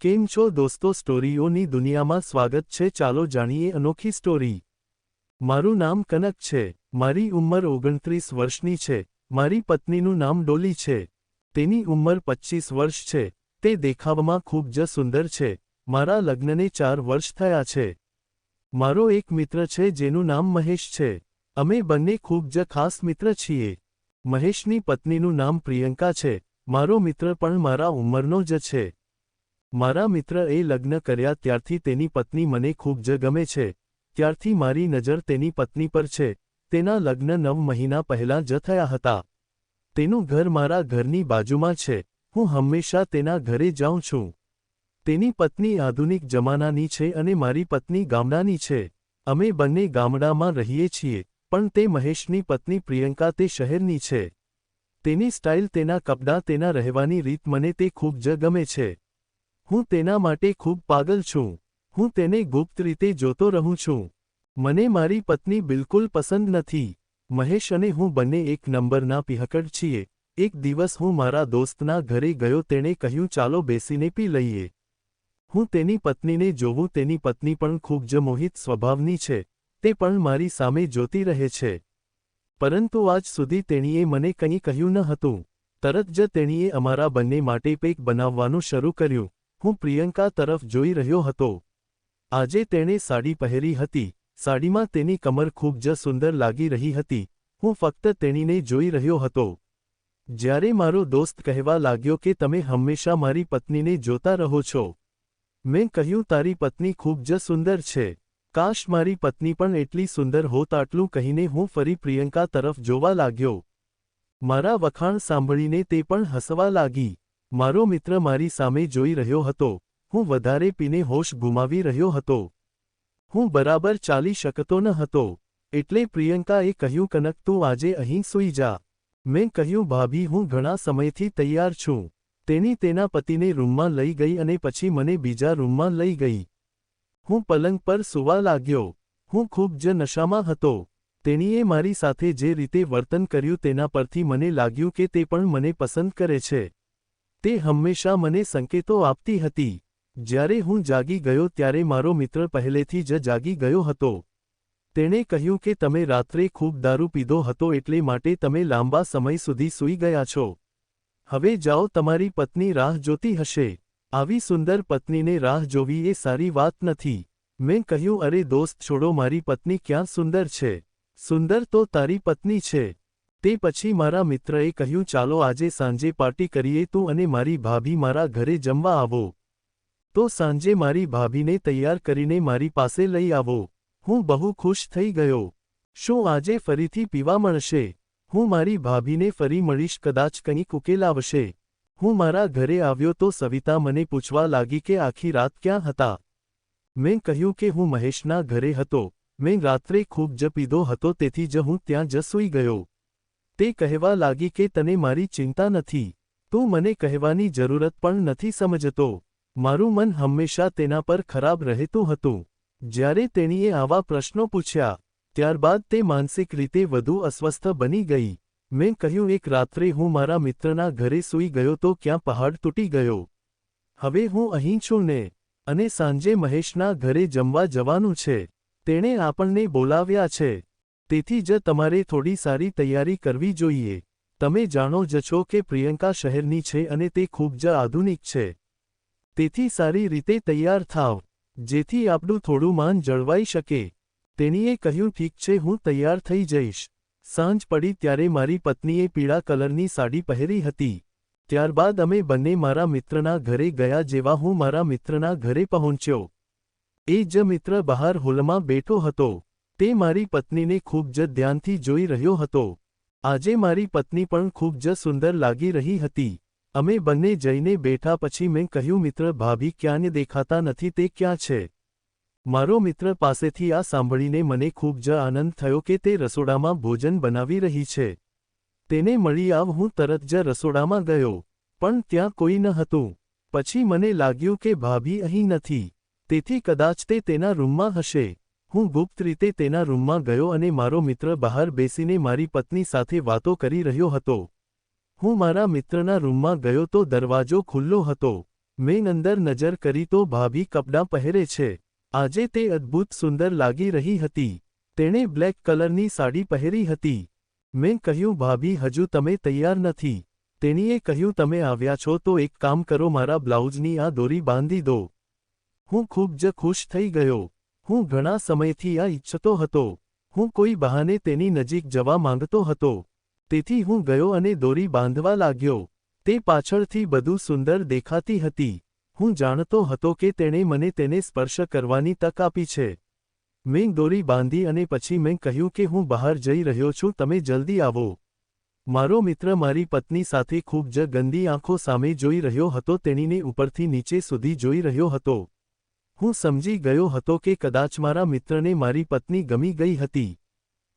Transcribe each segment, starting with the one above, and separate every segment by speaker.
Speaker 1: કેમ છો દોસ્તો? સ્ટોરીઓની દુનિયામાં સ્વાગત છે. ચાલો જાણીએ અનોખી સ્ટોરી. મારું નામ કનક છે. મારી ઉંમર ઓગણત્રીસ વર્ષની છે. મારી પત્નીનું નામ ડોલી છે. તેની ઉંમર પચ્ચીસ વર્ષ છે. તે દેખાવમાં ખૂબ જ સુંદર છે. મારા લગ્નને ચાર વર્ષ થયા છે. મારો એક મિત્ર છે જેનું નામ મહેશ છે. અમે બંને ખૂબ જ ખાસ મિત્ર છીએ. મહેશની પત્નીનું નામ પ્રિયંકા છે. મારો મિત્ર પણ મારા ઉંમરનો જ છે. મારા મિત્ર એ લગ્ન કર્યા ત્યારથી તેની પત્ની મને ખૂબ જ ગમે છે. ત્યારથી મારી નજર તેની પત્ની પર છે. તેના લગ્ન નવ મહિના પહેલાં જ થયા હતા. તેનું ઘર મારા ઘરની બાજુમાં છે. હું હંમેશા તેના ઘરે જાઉં છું. તેની પત્ની આધુનિક જમાનાની છે અને મારી પત્ની ગામડાની છે. અમે બંને ગામડામાં રહીએ છીએ, પણ તે મહેશની પત્ની પ્રિયંકા તે શહેરની છે. તેની સ્ટાઇલ, તેના કપડાં, તેના રહેવાની રીત મને તે ખૂબ જ ગમે છે. હું તેના માટે ખૂબ પાગલ છું. હું તેને ગુપ્ત રીતે જોતો રહું છું. મને મારી પત્ની બિલકુલ પસંદ નથી. મહેશ અને હું બંને એક નંબરના પિહકડ છીએ. એક દિવસ હું મારા દોસ્તના ઘરે ગયો તેણે કહ્યું, ચાલો બેસીને પી લઈએ. હું તેની પત્નીને જોવું, તેની પત્ની પણ ખૂબ જ મોહિત સ્વભાવની છે. તે પણ મારી સામે જોતી રહે છે. પરંતુ આજ સુધી તેણીએ મને કંઈ કહ્યું ન હતું. તરત જ તેણીએ અમારા બંને માટે પેક બનાવવાનું શરૂ કર્યું. હું પ્રિયંકા તરફ જોઈ રહ્યો હતો. આજે તેણે સાડી પહેરી હતી. સાડીમાં તેની કમર ખૂબ જ સુંદર લાગી રહી હતી. હું ફક્ત તેણીને જોઈ રહ્યો હતો. જ્યારે મારો દોસ્ત કહેવા લાગ્યો કે તમે હંમેશા મારી પત્નીને જોતા રહો છો. મેં કહ્યું, તારી પત્ની ખૂબ જ સુંદર છે. કાશ મારી પત્ની પણ એટલી સુંદર હોત આટલું કહીને હું ફરી પ્રિયંકા તરફ જોવા લાગ્યો. મારા વખાણ સાંભળીને તે પણ હસવા લાગી. મારો મિત્ર મારી સામે જોઈ રહ્યો હતો. હું વધારે પીને હોશ ગુમાવી રહ્યો હતો. હું બરાબર ચાલી શકતો ન હતો. એટલે પ્રિયંકાએ કહ્યું, કનક, તું આજે અહીં સૂઈ જા. મેં કહ્યું, ભાભી, હું ઘણા સમયથી તૈયાર છું. તેની તેના પતિને રૂમમાં લઈ ગઈ અને પછી મને બીજા રૂમમાં લઈ ગઈ. હું પલંગ પર સૂવા લાગ્યો. હું ખૂબ જ નશામાં હતો. તેણીએ મારી સાથે જે રીતે વર્તન કર્યું તેના પરથી મને લાગ્યું કે તે પણ મને પસંદ કરે છે. તે હંમેશા મને સંકેતો આપતી હતી. જ્યારે હું જાગી ગયો ત્યારે મારો મિત્ર પહેલેથી જ જાગી ગયો હતો. તેણે કહ્યું કે તમે રાત્રે ખૂબ દારૂ પીધો હતો એટલે માટે તમે લાંબા સમય સુધી સૂઈ ગયા છો. હવે જાઓ તમારી પત્ની રાહ જોતી હશે. આવી સુંદર પત્નીને રાહ જોવી એ સારી વાત નથી. મેં કહ્યું, અરે દોસ્ત, છોડો, મારી પત્ની ક્યાં સુંદર છે? સુંદર તો તારી પત્ની છે. તે પછી મારા મિત્રએ કહ્યું, ચાલો આજે સાંજે પાર્ટી કરીએ તું અને મારી ભાભી મારા ઘરે જમવા આવો. તો સાંજે મારી ભાભીને તૈયાર કરીને મારી પાસે લઈ આવો. હું બહુ ખુશ થઈ ગયો. શું આજે ફરીથી પીવા મળશે? હું મારી ભાભીને ફરી મળીશ, કદાચ કંઈક ઉકેલ આવશે હું મારા ઘરે આવ્યો તો સવિતા મને પૂછવા લાગી કે આખી રાત ક્યાં હતા? મેં કહ્યું કે હું મહેશના ઘરે હતો. મેં રાત્રે ખૂબ જ પીધો હતો, તેથી જ હું ત્યાં જ સૂઈ ગયો. તે કહેવા લાગી કે તને મારી ચિંતા નથી. તું મને કહેવાની જરૂરત પણ નથી સમજતો. મારું મન હંમેશા તેના પર ખરાબ રહેતું હતું. જ્યારે તેણીએ આવા પ્રશ્નો પૂછ્યા, ત્યારબાદ તે માનસિક રીતે વધુ અસ્વસ્થ બની ગઈ. મેં કહ્યું, એક રાત્રે હું મારા મિત્રના ઘરે સૂઈ ગયો તો ક્યાં પહાડ તૂટી ગયો? હવે હું અહીં છું ને, અને સાંજે મહેશના ઘરે જમવા જવાનું છે. તેણે આપણને બોલાવ્યા છે. તેથી જ તમારે થોડી સારી તૈયારી કરવી જોઈએ. તમે જાણો જ છો કે પ્રિયંકા શહેરની છે અને તે ખૂબ જ આધુનિક છે. તેથી સારી રીતે તૈયાર થાવ, જેથી આપણું થોડું માન જળવાઈ શકે. તેણીએ કહ્યું, ઠીક છે, હું તૈયાર થઈ જઈશ. સાંજ પડી ત્યારે મારી પત્નીએ પીળા કલરની સાડી પહેરી હતી. ત્યારબાદ અમે બંને મારા મિત્રના ઘરે ગયા જેવા હું મારા મિત્રના ઘરે પહોંચ્યો. એ જ મિત્ર બહાર હોલમાં બેઠો હતો. તે મારી પત્નીને ખૂબ જ ધ્યાનથી જોઈ રહ્યો હતો. આજે મારી પત્ની પણ ખૂબ જ સુંદર લાગી રહી હતી. અમે બંને જઈને બેઠા પછી મેં કહ્યું, મિત્ર, ભાભી ક્યાંને દેખાતા નથી, તે ક્યાં છે? મારો મિત્ર પાસેથી આ સાંભળીને મને ખૂબ જ આનંદ થયો કે તે રસોડામાં ભોજન બનાવી રહી છે. તેને મળી આવ, હું તરત જ રસોડામાં ગયો. પણ ત્યાં કોઈ ન હતું. પછી મને લાગ્યું કે ભાભી અહીં નથી. તેથી કદાચ તે તેના રૂમમાં હશે. હું ગુપ્ત રીતે તેના રૂમમાં ગયો અને મારો મિત્ર બહાર બેસીને મારી પત્ની સાથે વાતો કરી રહ્યો હતો. હું મારા મિત્રના રૂમમાં ગયો તો દરવાજો ખુલ્લો હતો. મેં અંદર નજર કરી તો ભાભી કપડાં પહેરે છે. આજે તે અદ્ભુત સુંદર લાગી રહી હતી. તેણે બ્લેક કલરની સાડી પહેરી હતી. મેં કહ્યું, ભાભી, હજુ તમે તૈયાર નથી. તેણીએ કહ્યું, તમે આવ્યા છો તો એક કામ કરો, મારા બ્લાઉઝની આ દોરી બાંધી દો. હું ખૂબ જ ખુશ થઈ ગયો. હું ઘણા સમયથી આ ઈચ્છતો હતો. હું કોઈ બહાને તેની નજીક જવા માંગતો હતો. તેથી હું ગયો અને દોરી બાંધવા લાગ્યો. તે પાછળથી બધું સુંદર દેખાતી હતી. હું જાણતો હતો કે તેણે મને તેને સ્પર્શ કરવાની તક આપી છે. મેં દોરી બાંધી અને પછી મેં કહ્યું કે હું બહાર જઈ રહ્યો છું, તમે જલ્દી આવો. મારો મિત્ર મારી પત્ની સાથે ખૂબ જ ગંદી આંખો સામે જોઈ રહ્યો હતો, તેણીને ઉપરથી નીચે સુધી જોઈ રહ્યો હતો. હું સમજી ગયો હતો કે કદાચ મારા મિત્રને મારી પત્ની ગમી ગઈ હતી.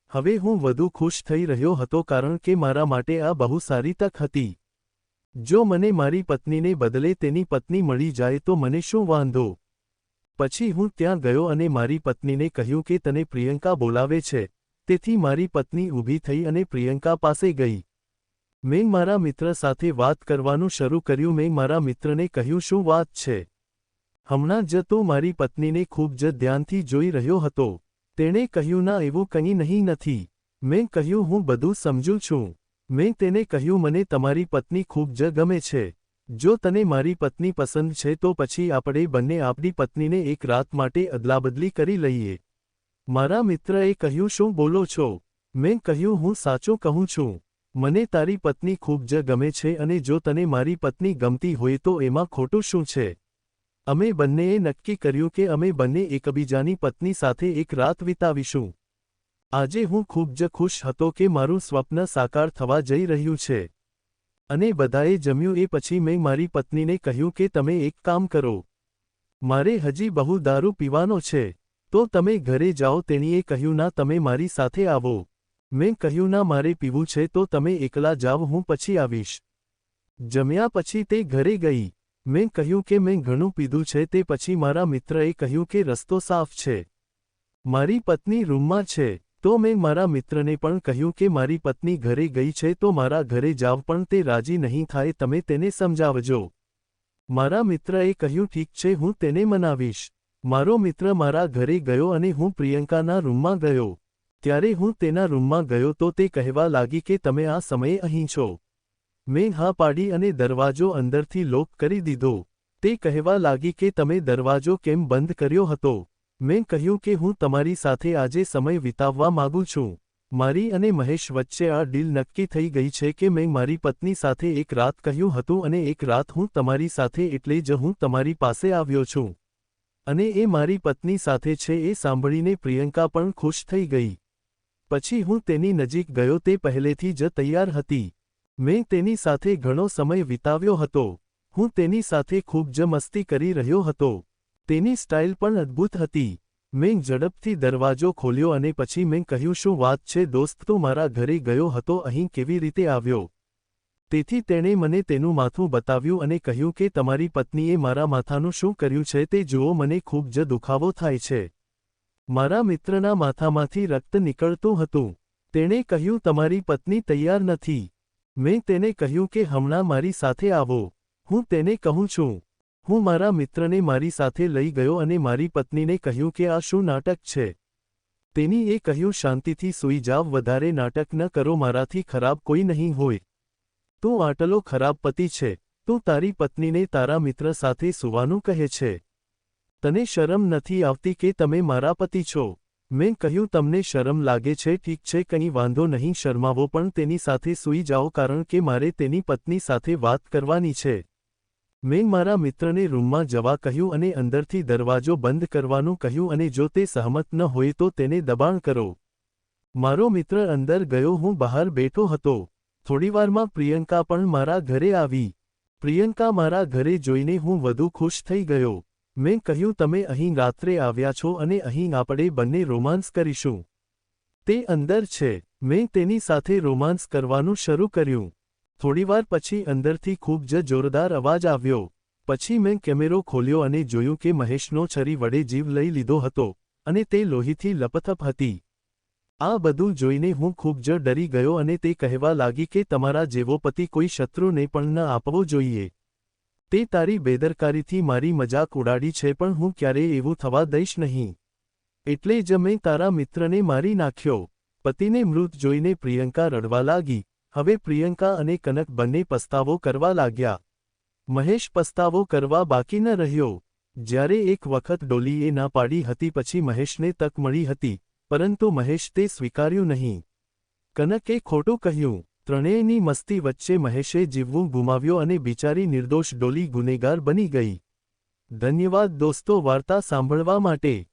Speaker 1: હવે હું વધુ ખુશ થઈ રહ્યો હતો કારણ કે મારા માટે આ બહુ સારી તક હતી. જો મને મારી પત્નીને બદલે તેની પત્ની મળી જાય તો મને શું વાંધો? પછી હું ત્યાં ગયો અને મારી પત્નીને કહ્યું કે તને પ્રિયંકા બોલાવે છે. તેથી મારી પત્ની ઊભી થઈ અને પ્રિયંકા પાસે ગઈ. મેં મારા મિત્ર સાથે વાત કરવાનું શરૂ કર્યું. મેં મારા મિત્રને કહ્યું, શું વાત છે? હમણાં જ તો મારી પત્નીને ખૂબ જ ધ્યાનથી જોઈ રહ્યો હતો. તેણે કહ્યું, ના, એવું કંઈ નહીં, નથી. મેં કહ્યું, હું બધું સમજું છું. મેં તેને કહ્યું, મને તમારી પત્ની ખૂબ જ ગમે છે. જો તને મારી પત્ની પસંદ છે, તો પછી આપણે બંને આપણી પત્નીને એક રાત માટે અદલાબદલી કરી લઈએ. મારા મિત્રએ કહ્યું, શું બોલો છો? મેં કહ્યું, હું સાચું કહું છું. મને તારી પત્ની ખૂબ જ ગમે છે અને જો તને મારી પત્ની ગમતી હોય, તો એમાં ખોટું શું છે? અમે બંનેએ નક્કી કર્યું કે અમે બંને એકબીજાની પત્ની સાથે એક રાત વિતાવીશું. આજે હું ખૂબ જ ખુશ હતો કે મારું સ્વપ્ન સાકાર થવા જઈ રહ્યું છે. અને બધાએ જમ્યું એ પછી મેં મારી પત્નીને કહ્યું કે તમે એક કામ કરો. મારે હજી બહુ દારૂ પીવાનો છે. તો તમે ઘરે જાઓ તેણીએ કહ્યું ના તમે મારી સાથે આવો. મેં કહ્યું ના મારે પીવું છે તો તમે એકલા જાવ હું પછી આવીશ. જમ્યા પછી તે ઘરે ગઈ. મેં કહ્યું કે મેં ઘણું પીધું છે તે પછી મારા મિત્રએ કહ્યું કે રસ્તો સાફ છે. મારી પત્ની રૂમમાં છે, તો મેં મારા મિત્રને પણ કહ્યું કે મારી પત્ની ઘરે ગઈ છે તો મારા ઘરે જાવ પણ તે રાજી નહીં થાય તમે તેને સમજાવજો. મારા મિત્રએ કહ્યું, ઠીક છે, હું તેને મનાવીશ. મારો મિત્ર મારા ઘરે ગયો અને હું પ્રિયંકાના રૂમમાં ગયો. ત્યારે હું તેના રૂમમાં ગયો તો તે કહેવા લાગી કે તમે આ સમયે અહીં છો. મેં હા પાડી અને દરવાજો અંદરથી લોક કરી દીધો. તે કહેવા લાગી કે તમે દરવાજો કેમ બંધ કર્યો હતો? મેં કહ્યું કે હું તમારી સાથે આજે સમય વિતાવવા માગું છું. મારી અને મહેશ વચ્ચે આ ડીલ નક્કી થઈ ગઈ છે કે મેં મારી પત્ની સાથે એક રાત કહ્યું હતું અને એક રાત હું તમારી સાથે એટલે જ હું તમારી પાસે આવ્યો છું. અને એ મારી પત્ની સાથે છે એ સાંભળીને પ્રિયંકા પણ ખુશ થઈ ગઈ. પછી હું તેની નજીક ગયો તે પહેલેથી જ તૈયાર હતી. મેં તેની સાથે ઘણો સમય વિતાવ્યો હતો. હું તેની સાથે ખૂબ જ મસ્તી કરી રહ્યો હતો. તેની સ્ટાઇલ પણ અદ્ભુત હતી. મેં ઝડપથી દરવાજો ખોલ્યો અને પછી મેં કહ્યું, શું વાત છે દોસ્ત, તું મારા ઘરે ગયો હતો? અહીં કેવી રીતે આવ્યો? તેથી તેણે મને તેનું માથું બતાવ્યું અને કહ્યું કે, તમારી પત્નીએ મારા માથાનું શું કર્યું છે તે જુઓ, મને ખૂબ જ દુખાવો થાય છે. મારા મિત્રના માથામાંથી રક્ત નીકળતું હતું. તેણે કહ્યું, તમારી પત્ની તૈયાર નથી. મેં તેને કહ્યું કે હમણાં મારી સાથે આવો. હું તેને કહું છું. હું મારા મિત્રને મારી સાથે લઈ ગયો અને મારી પત્નીને કહ્યું કે આ શું નાટક છે? તેની એ કહ્યું, શાંતિથી સૂઈ જાવ, વધારે નાટક ન કરો, મારાથી ખરાબ કોઈ નહીં હોય. તું આટલો ખરાબ પતિ છે. તું તારી પત્નીને તારા મિત્ર સાથે સૂવાનું કહે છે. તને શરમ નથી આવતી કે તમે મારા પતિ છો. મેં કહ્યું, તમને શરમ લાગે છે, ઠીક છે, કંઈ વાંધો નહીં, શરમાવો, પણ તેની સાથે સૂઈ જાઓ, કારણ કે મારે તેની પત્ની સાથે વાત કરવાની છે. મેં મારા મિત્રને રૂમમાં જવા કહ્યું અને અંદરથી દરવાજો બંધ કરવાનું કહ્યું અને જો તે સહમત ન હોય તો તેને દબાણ કરો. મારો મિત્ર અંદર ગયો, હું બહાર બેઠો હતો. થોડીવારમાં પ્રિયંકા પણ મારા ઘરે આવી. પ્રિયંકા મારા ઘરે જોઈને હું વધુ ખુશ થઈ ગયો. મેં કહ્યું, તમે અહીં રાત્રે આવ્યા છો અને અહીં આપણે બંને રોમાન્સ કરીશું. તે અંદર છે. મેં તેની સાથે રોમાન્સ કરવાનું શરૂ કર્યું. થોડીવાર પછી અંદરથી ખૂબ જ જોરદાર અવાજ આવ્યો. પછી મેં કેમેરો ખોલ્યો અને જોયું કે મહેશનો છરી વડે જીવ લઈ લીધો હતો અને તે લોહીથી લપથપ હતી. આ બધું જોઈને હું ખૂબ જ ડરી ગયો અને તે કહેવા લાગી કે તમારા જેવો પતિ કોઈ શત્રુને પણ ન આપવો જોઈએ. તે તારી બેદરકારીથી મારી મજાક ઉડાડી છે પણ હું ક્યારેય એવું થવા દઈશ નહીં. એટલે જ મેં તારા મિત્રને મારી નાખ્યો. પતિને મૃત જોઈને પ્રિયંકા રડવા લાગી. હવે પ્રિયંકા અને કનક બંને પસ્તાવો કરવા લાગ્યા. મહેશ પસ્તાવો કરવા બાકી ન રહ્યો. જ્યારે એક વખત ડોલીએ ના પાડી હતી પછી મહેશને તક મળી હતી, પરંતુ મહેશ તે સ્વીકાર્યું નહીં. કનકે ખોટું કહ્યું. ત્રણેયની મસ્તી વચ્ચે મહેશે જીવવું ગુમાવ્યો અને બિચારી નિર્દોષ ડોલી ગુનેગાર બની ગઈ. ધન્યવાદ દોસ્તો, વાર્તા સાંભળવા માટે.